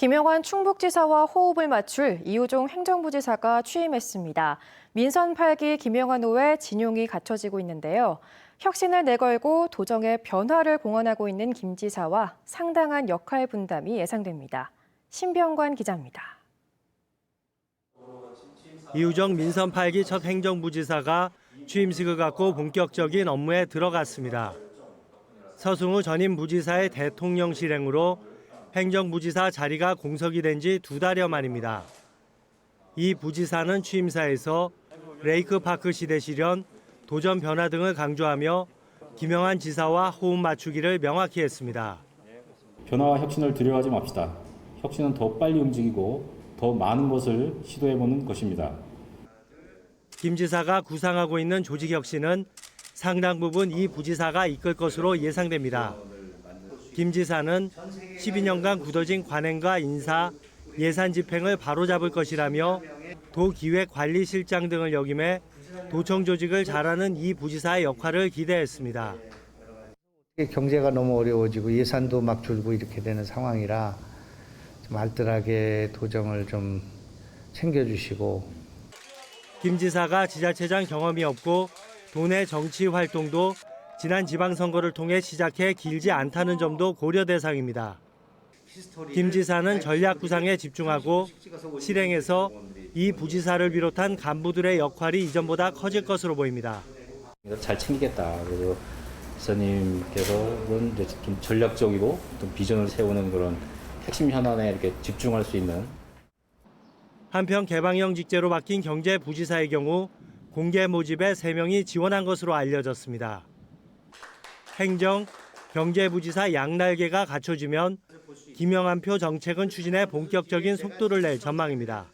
김영환 충북지사와 호흡을 맞출 이호종 행정부지사가 취임했습니다. 민선 8기 김영환 후에 진용이 갖춰지고 있는데요. 혁신을 내걸고 도정의 변화를 공언하고 있는 김 지사와 상당한 역할 분담이 예상됩니다. 신병관 기자입니다. 이우정 민선 8기 첫 행정부지사가 취임식을 갖고 본격적인 업무에 들어갔습니다. 서승우 전임 부지사의 대통령 실행으로 행정부지사 자리가 공석이 된 지 두 달여 만입니다. 이 부지사는 취임사에서 레이크파크 시대 실현, 도전 변화 등을 강조하며 김영환 지사와 호흡 맞추기를 명확히 했습니다. 변화와 혁신을 두려워하지 맙시다. 혁신은 더 빨리 움직이고 더 많은 것을 시도해보는 것입니다. 김 지사가 구상하고 있는 조직 혁신은 상당 부분 이 부지사가 이끌 것으로 예상됩니다. 김 지사는 12년간 굳어진 관행과 인사, 예산 집행을 바로잡을 것이라며 도기획관리실장 등을 역임해 도청 조직을 잘하는 이 부지사의 역할을 기대했습니다. 경제가 너무 어려워지고 예산도 막 줄고 이렇게 되는 상황이라 좀 알뜰하게 도정을 좀 챙겨주시고 김 지사가 지자체장 경험이 없고 도내 정치 활동도 지난 지방선거를 통해 시작해 길지 않다는 점도 고려 대상입니다. 김 지사는 전략 구상에 집중하고 실행에서 이 부지사를 비롯한 간부들의 역할이 이전보다 커질 것으로 보입니다. 이걸 잘 챙기겠다. 그리고 지사님께서는 이제 좀 전략적이고 좀 비전을 세우는 그런 핵심 현안에 이렇게 집중할 수 있는 한편 개방형 직제로 바뀐 경제부지사의 경우 공개 모집에 3명이 지원한 것으로 알려졌습니다. 행정, 경제부지사 양날개가 갖춰지면 김영한표 정책은 추진에 본격적인 속도를 낼 전망입니다.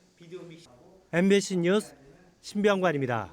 MBC 뉴스 신병관입니다.